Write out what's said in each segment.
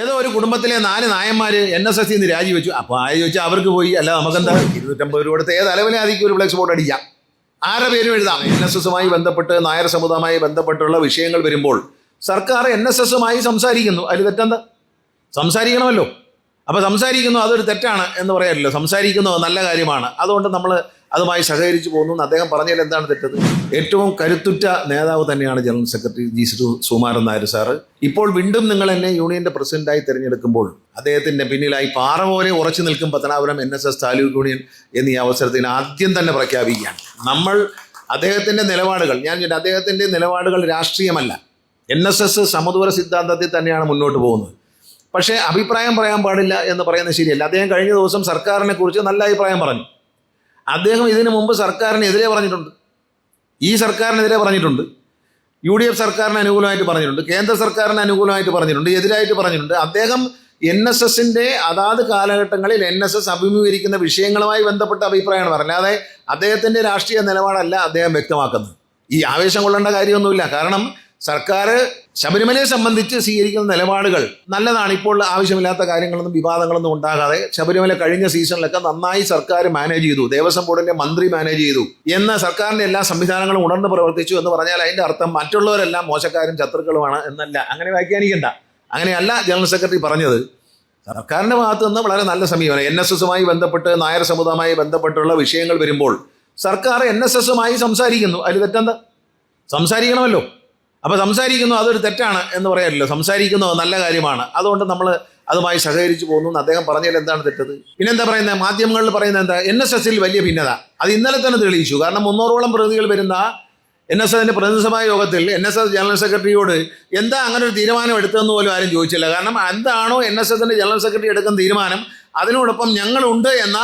ഏതോ ഒരു കുടുംബത്തിലെ നാല് നായന്മാർ എൻ എസ് എസ് നിന്ന് രാജിവെച്ചു. അപ്പോൾ ആര് ചോദിച്ചാൽ അവർക്ക് പോയി. അല്ല നമുക്കെന്താ? ഇരുന്നൂറ്റമ്പത് രൂപ കൊടുത്ത് ഏത് അലവലാതിക്ക് ഒരു ഫ്ലെക്സ് ബോർഡ് അടിക്കാം. ആരുടെ പേരും എഴുതാം? എൻ എസ് എസുമായി ബന്ധപ്പെട്ട് നായർ സമുദായമായി ബന്ധപ്പെട്ടുള്ള വിഷയങ്ങൾ വരുമ്പോൾ സർക്കാർ എൻ എസ് എസുമായി സംസാരിക്കുന്നു. അതിൽ തെറ്റെന്താ? സംസാരിക്കണമല്ലോ. അപ്പോൾ സംസാരിക്കുന്നു അതൊരു തെറ്റാണ് എന്ന് പറയാറില്ലോ. സംസാരിക്കുന്നത് നല്ല കാര്യമാണ്. അതുകൊണ്ട് നമ്മൾ അതുമായി സഹകരിച്ചു പോകുന്നു എന്ന് അദ്ദേഹം പറഞ്ഞതിൽ എന്താണ് തെറ്റത്? ഏറ്റവും കരുത്തുറ്റ നേതാവ് തന്നെയാണ് general secretary G Shri Sukumaran Nair sir. ഇപ്പോൾ വീണ്ടും നിങ്ങൾ എന്നെ യൂണിയന്റെ പ്രസിഡന്റായി തിരഞ്ഞെടുക്കുമ്പോൾ അദ്ദേഹത്തിന്റെ പിന്നിലായി പാറ പോലെ ഉറച്ചു നിൽക്കും Pathanapuram N S S taluk union എന്നീ അവസരത്തിന് ആദ്യം തന്നെ പ്രഖ്യാപിക്കുകയാണ്. നമ്മൾ അദ്ദേഹത്തിന്റെ നിലപാടുകൾ ഞാൻ അദ്ദേഹത്തിന്റെ നിലപാടുകൾ രാഷ്ട്രീയമല്ല. എൻ എസ് എസ് സമദൂര സിദ്ധാന്തത്തിൽ തന്നെയാണ് മുന്നോട്ട് പോകുന്നത്. പക്ഷേ അഭിപ്രായം പറയാൻ പാടില്ല എന്ന് പറയുന്നത് ശരിയല്ല. അദ്ദേഹം കഴിഞ്ഞ ദിവസം സർക്കാരിനെ കുറിച്ച് നല്ല അഭിപ്രായം പറഞ്ഞു. അദ്ദേഹം ഇതിനു മുമ്പ് സർക്കാരിനെതിരെ പറഞ്ഞിട്ടുണ്ട്. ഈ സർക്കാരിനെതിരെ പറഞ്ഞിട്ടുണ്ട്. യു ഡി എഫ് സർക്കാരിന് അനുകൂലമായിട്ട് പറഞ്ഞിട്ടുണ്ട്. കേന്ദ്ര സർക്കാരിന് അനുകൂലമായിട്ട് പറഞ്ഞിട്ടുണ്ട്. എതിരായിട്ട് പറഞ്ഞിട്ടുണ്ട്. അദ്ദേഹം എൻ എസ് എസിന്റെ അതാത് കാലഘട്ടങ്ങളിൽ എൻ എസ് എസ് അഭിമുഖീകരിക്കുന്ന വിഷയങ്ങളുമായി ബന്ധപ്പെട്ട അഭിപ്രായമാണ് പറഞ്ഞത്. അല്ലാതെ അദ്ദേഹത്തിന്റെ രാഷ്ട്രീയ നിലപാടല്ല അദ്ദേഹം വ്യക്തമാക്കുന്നത്. ഈ ആവേശം കൊള്ളേണ്ട കാര്യമൊന്നുമില്ല. കാരണം സർക്കാർ ശബരിമലയെ സംബന്ധിച്ച് സ്വീകരിക്കുന്ന നിലപാടുകൾ നല്ലതാണ്. ഇപ്പോൾ ആവശ്യമില്ലാത്ത കാര്യങ്ങളൊന്നും വിവാദങ്ങളൊന്നും ഉണ്ടാകാതെ ശബരിമല കഴിഞ്ഞ സീസണിലൊക്കെ നന്നായി സർക്കാർ മാനേജ് ചെയ്തു. ദേവസ്വം ബോർഡിന്റെ മന്ത്രി മാനേജ് ചെയ്തു. എന്ന സർക്കാരിന്റെ എല്ലാ സംവിധാനങ്ങളും ഉണർന്ന് പ്രവർത്തിച്ചു എന്ന് പറഞ്ഞാൽ അതിന്റെ അർത്ഥം മറ്റുള്ളവരെല്ലാം മോശക്കാരും ശത്രുക്കളുമാണ് എന്നല്ല. അങ്ങനെ വ്യാഖ്യാനിക്കണ്ട. അങ്ങനെയല്ല ജനറൽ സെക്രട്ടറി പറഞ്ഞത്. സർക്കാരിന്റെ ഭാഗത്തു നിന്ന് വളരെ നല്ല സമീപനം. എൻ എസ് എസുമായി ബന്ധപ്പെട്ട് നായർ സമുദായവുമായി ബന്ധപ്പെട്ടുള്ള വിഷയങ്ങൾ വരുമ്പോൾ സർക്കാർ എൻ എസ് എസുമായി സംസാരിക്കുന്നു. അതിൽ തെറ്റെന്താ? സംസാരിക്കണമല്ലോ. അപ്പോൾ സംസാരിക്കുന്നു അതൊരു തെറ്റാണ് എന്ന് പറയാറില്ലോ സംസാരിക്കുന്നു നല്ല കാര്യമാണ്. അതുകൊണ്ട് നമ്മൾ അതുമായി സഹകരിച്ചു പോകുന്നു എന്ന് അദ്ദേഹം പറഞ്ഞതിൽ എന്താണ് തെറ്റത്? പിന്നെന്താ പറയുന്നത്? മാധ്യമങ്ങളിൽ പറയുന്നത് എന്താ? എൻ എസ് എസിൽ വലിയ ഭിന്നത. അത് ഇന്നലെ തന്നെ തെളിയിച്ചു. കാരണം മുന്നൂറോളം പ്രതികൾ വരുന്ന എൻ എസ് എസിന്റെ പ്രതിനിധിസഭാ യോഗത്തിൽ എൻ എസ് എസ് ജനറൽ സെക്രട്ടറിയോട് എന്താ അങ്ങനെ ഒരു തീരുമാനം എടുത്തതെന്ന് പോലും ആരും ചോദിച്ചില്ല. കാരണം എന്താണോ എൻ എസ് എസിന്റെ ജനറൽ സെക്രട്ടറി എടുക്കുന്ന തീരുമാനം അതിനോടൊപ്പം ഞങ്ങളുണ്ട് എന്ന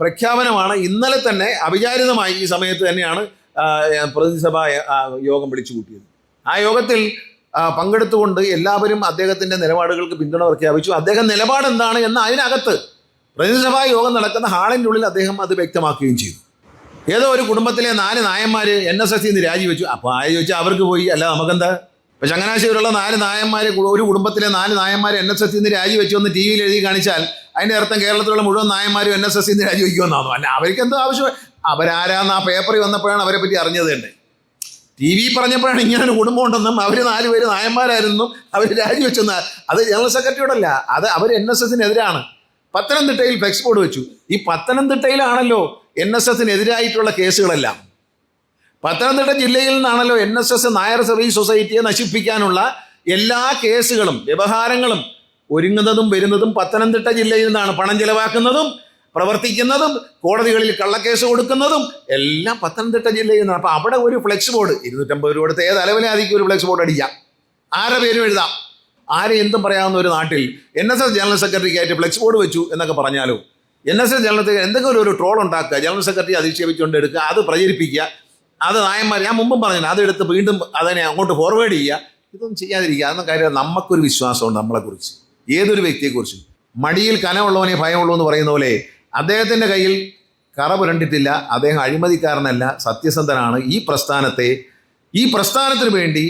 പ്രഖ്യാപനമാണ് ഇന്നലെ തന്നെ അവിചാരിതമായി ഈ സമയത്ത് തന്നെയാണ് പ്രതിനിധിസഭാ യോഗം വിളിച്ചു കൂട്ടിയത്. ആ യോഗത്തിൽ പങ്കെടുത്തുകൊണ്ട് എല്ലാവരും അദ്ദേഹത്തിന്റെ നിലപാടുകൾക്ക് പിന്തുണ പ്രഖ്യാപിച്ചു. അദ്ദേഹം നിലപാട് എന്താണ് എന്ന് അതിനകത്ത് പ്രതിനിധിസഭാ യോഗം നടക്കുന്ന ഹാളിന്റെ ഉള്ളിൽ അദ്ദേഹം അത് വ്യക്തമാക്കുകയും ചെയ്തു. ഏതോ ഒരു കുടുംബത്തിലെ നാല് നായന്മാർ എൻ എസ് എസ് നിന്ന് രാജിവെച്ചു. അപ്പോൾ ആര് ചോദിച്ചാൽ അവർക്ക് പോയി. അല്ല നമുക്കെന്താ? ഇപ്പം ചങ്ങനാശ്ശേരിയിലുള്ള നാല് നായന്മാർ ഒരു കുടുംബത്തിലെ നാല് നായന്മാർ എൻ എസ് എസ് നിന്ന് രാജിവെച്ചു എന്ന് ടി വിയിൽ എഴുതി കാണിച്ചാൽ അതിന്റെ അർത്ഥം കേരളത്തിലുള്ള മുഴുവൻ നായന്മാരും എൻ എസ് എസ് നിന്ന് രാജിവെക്കുമെന്നാണോ അല്ല അവർക്ക് എന്തോ ആവശ്യം അവരാരാന്ന് ആ പേപ്പറിൽ വന്നപ്പോഴാണ് അവരെ പറ്റി അറിഞ്ഞത് തന്നെ. ടി വി പറഞ്ഞപ്പോഴാണ് ഇങ്ങനെ ഒരു കുടുംബം ഉണ്ടെന്നും അവർ നാലുപേര് നായന്മാരായിരുന്നും അവർ രാജിവെച്ചെന്ന്. അത് ജനറൽ സെക്രട്ടറിയോടല്ല അത് അവർ എൻ എസ് എസിനെതിരാണ്. പത്തനംതിട്ടയിൽ ഫ്ലെക്സ് ബോർഡ് വെച്ചു. ഈ പത്തനംതിട്ടയിലാണല്ലോ എൻ എസ് എസിനെതിരായിട്ടുള്ള കേസുകളെല്ലാം. പത്തനംതിട്ട ജില്ലയിൽ നിന്നാണല്ലോ N S S Nair service സൊസൈറ്റിയെ നശിപ്പിക്കാനുള്ള എല്ലാ കേസുകളും വ്യവഹാരങ്ങളും ഒരുങ്ങുന്നതും വരുന്നതും പത്തനംതിട്ട ജില്ലയിൽ നിന്നാണ് പണം ചെലവാക്കുന്നതും പ്രവർത്തിക്കുന്നതും കോടതികളിൽ കള്ളക്കേസ് കൊടുക്കുന്നതും എല്ലാം പത്തനംതിട്ട ജില്ലയിൽ നിന്നാണ്. അപ്പോൾ അവിടെ ഒരു ഫ്ലെക്സ് ബോർഡ് ഇരുന്നൂറ്റമ്പത് രൂപ കൊടുത്ത് ഏത് അലവലാതിക്ക് ഒരു ഫ്ലെക്സ് ബോർഡ് അടിക്കാം. ആരെ പേരും എഴുതാം? ആരെ എന്തും പറയാവുന്ന ഒരു നാട്ടിൽ എൻ എസ് എസ് ജനറൽ സെക്രട്ടറിക്കായിട്ട് ഫ്ലെക്സ് ബോർഡ് വെച്ചു എന്നൊക്കെ പറഞ്ഞാലോ? എൻ എസ് എസ് ജനറൽ എന്തെങ്കിലും ഒരു ട്രോൾ ഉണ്ടാക്കുക ജനറൽ സെക്രട്ടറി അധിക്ഷേപിച്ചുകൊണ്ട് എടുക്കുക അത് പ്രചരിപ്പിക്കുക അത് നായന്മാർ ഞാൻ മുമ്പും പറഞ്ഞു അതെടുത്ത് വീണ്ടും അതിനെ അങ്ങോട്ട് ഫോർവേഡ് ചെയ്യുക. ഇതൊന്നും ചെയ്യാതിരിക്കുക. അതൊന്നും കാര്യം നമുക്കൊരു വിശ്വാസമുണ്ട് നമ്മളെക്കുറിച്ച്. ഏതൊരു വ്യക്തിയെക്കുറിച്ചും. മടിയിൽ കനമുള്ളവനെ ഭയമുള്ളൂ എന്ന് പറയുന്ന പോലെ അദ്ദേഹത്തിന്റെ കയ്യിൽ കറ പുരണ്ടിട്ടില്ല അദ്ദേഹം അഴിമതിക്കാരനല്ല സത്യസന്ധനാണ്. ഈ പ്രസ്ഥാനത്തെ ഈ പ്രസ്ഥാനത്തിന് വേണ്ടി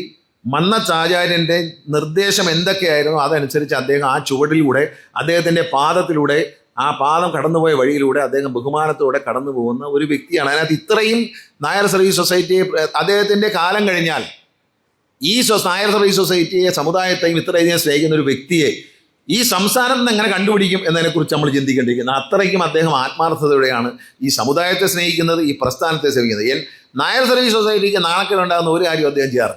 മന്നച്ചാചാര്യന്റെ നിർദ്ദേശം എന്തൊക്കെയായിരുന്നു? അതനുസരിച്ച് അദ്ദേഹം ആ ചുവടിലൂടെ അദ്ദേഹത്തിന്റെ പാദത്തിലൂടെ ആ പാദം കടന്നുപോയ വഴിയിലൂടെ അദ്ദേഹം ബഹുമാനത്തോടെ കടന്നു പോകുന്ന ഒരു വ്യക്തിയാണ്. അതിനകത്ത് ഇത്രയും നായർ സർവീസ് സൊസൈറ്റിയെ അദ്ദേഹത്തിന്റെ കാലം കഴിഞ്ഞാൽ ഈ നായർ സർവീസ് സൊസൈറ്റിയെ സമുദായത്തെയും ഇത്രയധികം സ്നേഹിക്കുന്ന ഒരു വ്യക്തിയെ ഈ സംസാരം നിന്ന് എങ്ങനെ കണ്ടുപിടിക്കും എന്നതിനെക്കുറിച്ച് നമ്മൾ ചിന്തിക്കേണ്ടിയിരിക്കുന്നത് അത്രയ്ക്കും അദ്ദേഹം ആത്മാർത്ഥതയോടെയാണ് ഈ സമുദായത്തെ സ്നേഹിക്കുന്നത് ഈ പ്രസ്ഥാനത്തെ സേവിക്കുന്നത് എൻ നായർ സർവീസ് സൊസൈറ്റിക്ക് നാണക്കേടുണ്ടാകുന്ന ഒരു കാര്യം അദ്ദേഹം ചെയ്യാറ്.